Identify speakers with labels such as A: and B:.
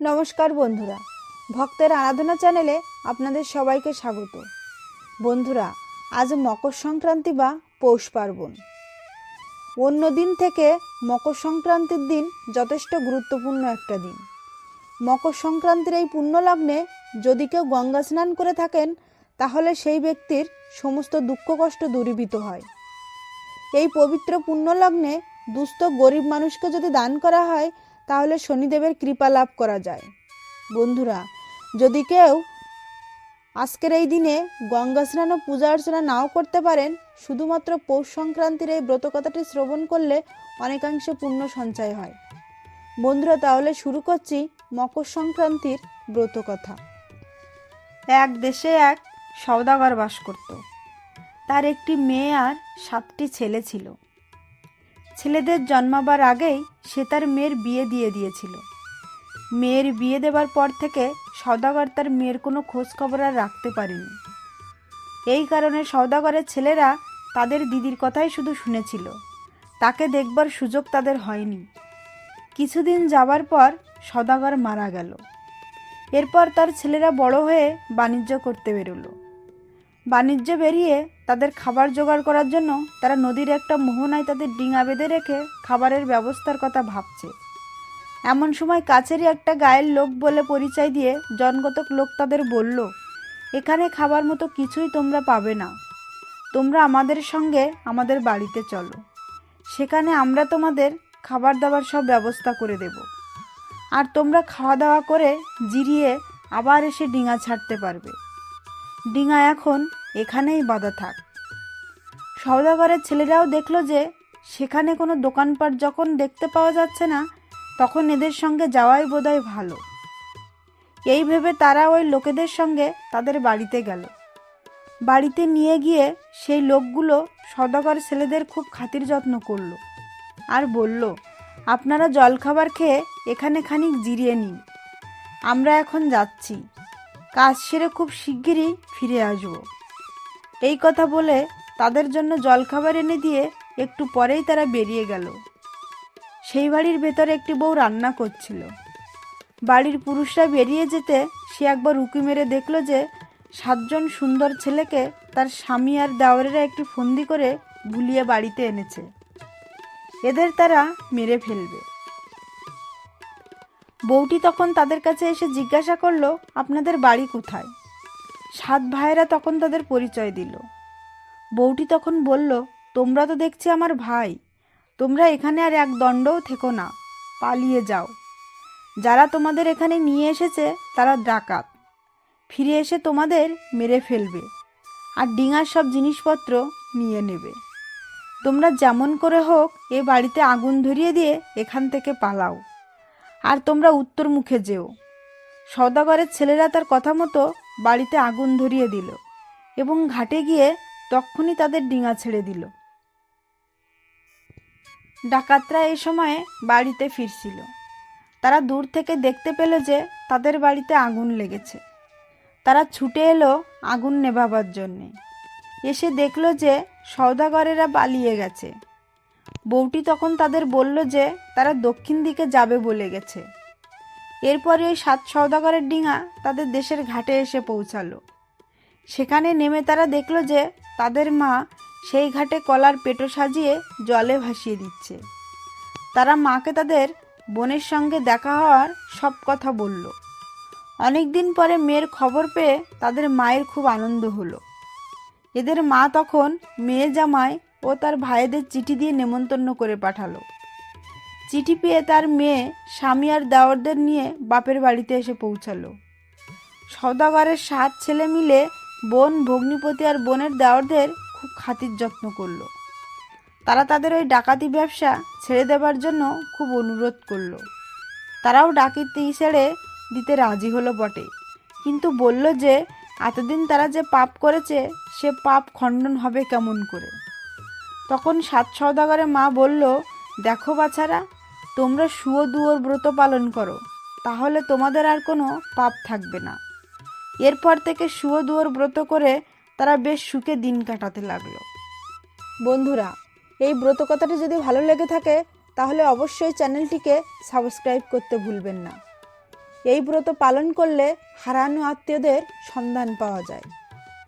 A: নমস্কার বন্ধুরা। ভক্তের আরাধনা চ্যানেলে আপনাদের সবাইকে স্বাগত। বন্ধুরা, আজ মকর সংক্রান্তি বা পৌষ পার্বণ। অন্য দিন থেকে মকর সংক্রান্তির দিন যথেষ্ট গুরুত্বপূর্ণ একটা দিন। মকর সংক্রান্তির এই পুণ্যলগ্নে যদি কেউ গঙ্গা স্নান করে থাকেন, তাহলে সেই ব্যক্তির সমস্ত দুঃখ কষ্ট দূরীভূত হয়। এই পবিত্র পুণ্যলগ্নে দুস্থ গরিব মানুষকে যদি দান করা হয় তাহলে শনিদেবের কৃপা লাভ করা যায়। বন্ধুরা, যদি কেউ আজকের এই দিনে গঙ্গা স্নান ও পূজা অর্চনা নাও করতে পারেন, শুধুমাত্র পৌষ সংক্রান্তির এই ব্রতকথাটি শ্রবণ করলে অনেকাংশে পুণ্য সঞ্চয় হয়। বন্ধুরা, তাহলে শুরু করছি মকর সংক্রান্তির ব্রতকথা এক দেশে এক সওদাগর বাস করত। তার একটি মেয়ে আর সাতটি ছেলে ছিল। ছেলেদের জন্মাবার আগেই সে তার মেয়ের বিয়ে দিয়ে দিয়েছিল। মেয়ের বিয়ে দেবার পর থেকে সওদাগর তার মেয়ের কোনো খোঁজখবর আর রাখতে পারেনি। এই কারণে সওদাগরের ছেলেরা তাদের দিদির কথাই শুধু শুনেছিল। তাকে দেখবার সুযোগ তাদের হয়নি। কিছুদিন যাবার পর সদাগর মারা গেল। এরপর তার ছেলেরা বড় হয়ে বাণিজ্য করতে বেরোলো। বাণিজ্য বেরিয়ে তাদের খাবার জোগাড় করার জন্য তারা নদীর একটা মোহনায় তাদের ডিঙা বেঁধে রেখে খাবারের ব্যবস্থার কথা ভাবছে। এমন সময় কাছেরই একটা গায়ের লোক বলে পরিচয় দিয়ে জনগতক লোক তাদের বলল, এখানে খাবার মতো কিছুই তোমরা পাবে না। তোমরা আমাদের সঙ্গে আমাদের বাড়িতে চলো। সেখানে আমরা তোমাদের খাবার দাবার সব ব্যবস্থা করে দেব। আর তোমরা খাওয়া দাওয়া করে জিরিয়ে আবার এসে ডিঙা ছাড়তে পারবে। ডিঙা এখন এখানেই বাঁধা থাক। সওদাগরের ছেলেরাও দেখল যে সেখানে কোনো দোকানপাট যখন দেখতে পাওয়া যাচ্ছে না, তখন এদের সঙ্গে যাওয়াই বোধহয় ভালো। এই ভেবে তারা ওই লোকেদের সঙ্গে তাদের বাড়িতে গেল। বাড়িতে নিয়ে গিয়ে সেই লোকগুলো সদাগর ছেলেদের খুব খাতির যত্ন করল আর বলল, আপনারা জলখাবার খেয়ে এখানে খানিক জিরিয়ে নিন। আমরা এখন যাচ্ছি। কাজ সেরে খুব শিগগিরই ফিরে আসব। এই কথা বলে তাদের জন্য জলখাবার এনে দিয়ে একটু পরেই তারা বেরিয়ে গেল। সেই বাড়ির ভেতরে একটি বউ রান্না করছিল। বাড়ির পুরুষরা বেরিয়ে যেতে সে একবার উকি মেরে দেখল যে সাতজন সুন্দর ছেলেকে তার স্বামী আর দেওয়ারেরা একটি ফন্দি করে ভুলিয়ে বাড়িতে এনেছে। এদের তারা মেরে ফেলবে। বউটি তখন তাদের কাছে এসে জিজ্ঞাসা করল, আপনাদের বাড়ি কোথায়? সাত ভাইয়েরা তখন তাদের পরিচয় দিল। বউটি তখন বলল, তোমরা তো দেখছি আমার ভাই। তোমরা এখানে আর এক দণ্ডও থেকো না। পালিয়ে যাও। যারা তোমাদের এখানে নিয়ে এসেছে, তারা ডাকাত। ফিরে এসে তোমাদের মেরে ফেলবে আর ডিঙার সব জিনিসপত্র নিয়ে নেবে। তোমরা যেমন করে হোক, এ বাড়িতে আগুন ধরিয়ে দিয়ে এখান থেকে পালাও। আর তোমরা উত্তর মুখে যেও। সওদাগরের ছেলেরা তার কথা মতো বাড়িতে আগুন ধরিয়ে দিল এবং ঘাটে গিয়ে তক্ষুনি তাদের ডিঙা ছেড়ে দিল। ডাকাতরা এই সময়ে বাড়িতে ফিরছিল। তারা দূর থেকে দেখতে পেল যে তাদের বাড়িতে আগুন লেগেছে। তারা ছুটে এলো আগুন নেভাবার জন্যে। এসে দেখল যে সওদাগরেরা পালিয়ে গেছে। বউটি তখন তাদের বলল যে, তারা দক্ষিণ দিকে যাবে বলে গেছে। এরপরে ওই সাত সওদাগরের ডিঙা তাদের দেশের ঘাটে এসে পৌঁছালো। সেখানে নেমে তারা দেখল যে, তাদের মা সেই ঘাটে কলার পেটো সাজিয়ে জলে ভাসিয়ে দিচ্ছে। তারা মাকে তাদের বোনের সঙ্গে দেখা হওয়ার সব কথা বলল। অনেক দিন পরে মেয়ের খবর পেয়ে তাদের মায়ের খুব আনন্দ হলো। এদের মা তখন মেয়ে জামাই ও তার ভাইদের চিঠি দিয়ে নেমন্তন্ন করে পাঠালো। চিঠি পেয়ে তার মেয়ে স্বামী আর দেওয়ারদের নিয়ে বাপের বাড়িতে এসে পৌঁছালো। সওদাগরের সাত ছেলে মিলে বোন, ভগ্নিপতি আর বোনের দেওয়ারদের খুব খাতির যত্ন করল। তারা তাদের ওই ডাকাতি ব্যবসা ছেড়ে দেবার জন্য খুব অনুরোধ করল। তারাও ডাকিতি ছেড়ে দিতে রাজি হলো বটে। কিন্তু বলল যে, এতদিন তারা যে পাপ করেছে, সে পাপ খণ্ডন হবে কেমন করে? তখন সাত সওদাগরের মা বলল, দেখো বাছারা, তোমরা শুয়ো দুয়োর ব্রত পালন করো, তাহলে তোমাদের আর কোনো পাপ থাকবে না। এরপর থেকে শুয়ো দুয়োর ব্রত করে তারা বেশ সুখে দিন কাটাতে লাগল। বন্ধুরা, এই ব্রত কথাটি যদি ভালো লেগে থাকে, তাহলে অবশ্যই চ্যানেলটিকে সাবস্ক্রাইব করতে ভুলবেন না। এই ব্রত পালন করলে হারানো আত্মীয়দের সন্ধান পাওয়া যায়।